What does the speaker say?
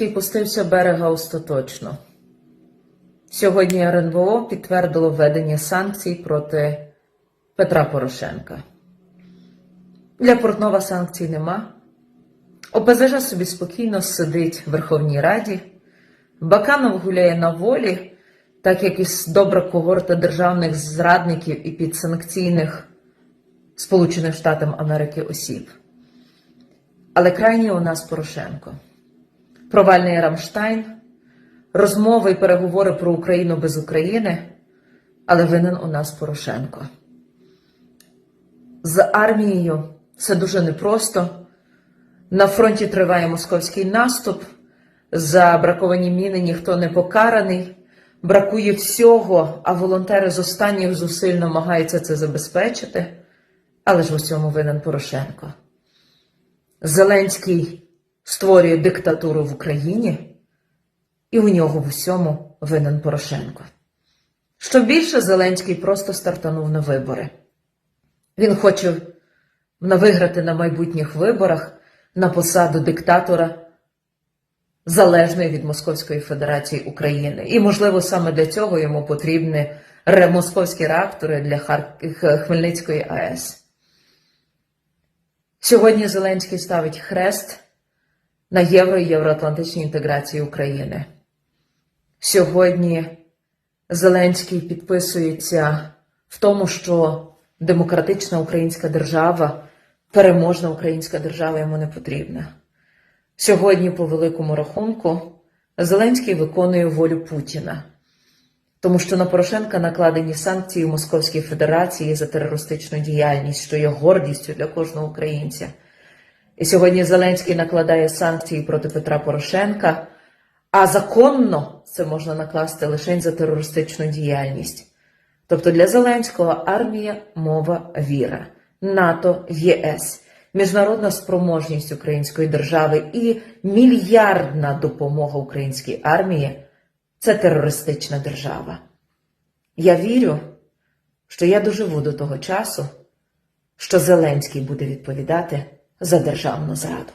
Зеленський пустився берега остаточно. Сьогодні РНБО підтвердило введення санкцій проти Петра Порошенка. Для Портнова санкцій нема. ОПЗЖ собі спокійно сидить в Верховній Раді. Баканов гуляє на волі, так як і добра когорта державних зрадників і підсанкційних Сполучених Штатів Америки осіб. Але крайній у нас Порошенко. Провальний Рамштайн, розмови і переговори про Україну без України, але винен у нас Порошенко. З армією все дуже непросто. На фронті триває московський наступ. За браковані міни ніхто не покараний. Бракує всього, а волонтери з останніх зусиль намагаються це забезпечити. Але ж в усьому винен Порошенко. Зеленський створює диктатуру в Україні, і у нього в усьому винен Порошенко. Що більше, Зеленський просто стартанув на вибори. Він хоче виграти на майбутніх виборах на посаду диктатора, залежної від Московської Федерації України. І, можливо, саме для цього йому потрібні московські реактори для Хмельницької АЕС. Сьогодні Зеленський ставить хрест на євро і євроатлантичній інтеграції України. Сьогодні Зеленський підписується в тому, що демократична українська держава, переможна українська держава йому не потрібна. Сьогодні, по великому рахунку, Зеленський виконує волю Путіна, тому що на Порошенка накладені санкції Московській Федерації за терористичну діяльність, що є гордістю для кожного українця. І сьогодні Зеленський накладає санкції проти Петра Порошенка, а законно це можна накласти лише за терористичну діяльність. Тобто для Зеленського армія, мова, віра, НАТО, ЄС, міжнародна спроможність української держави і мільярдна допомога українській армії це терористична держава. Я вірю, що я доживу до того часу, що Зеленський буде відповідати за державну зраду.